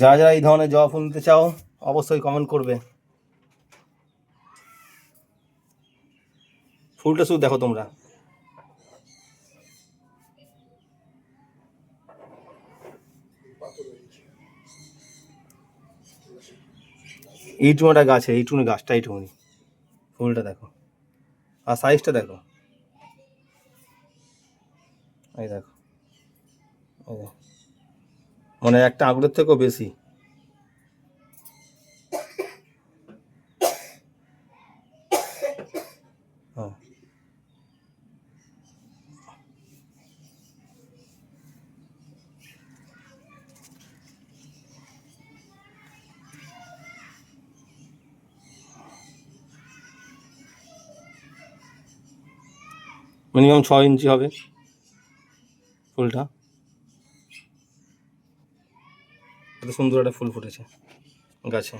যারা যারা এই ধরনের জবা ফুল নিতে চাও, অবশ্যই কমেন্ট করবে। ফুলটা শুধু দেখো তোমরা। এইটুকু একটা গাছে এইটুকুনি গাছটা এইটুকুনি ফুলটা দেখো। আর সাইজটা দেখো। এই দেখো। মানে একটা আঙুলের থেকেও বেশি। হ্যাঁ। মিনিমাম ছ ইঞ্চি হবে। ফুলটা। এত সুন্দর একটা ফুল ফুটেছে গাছে।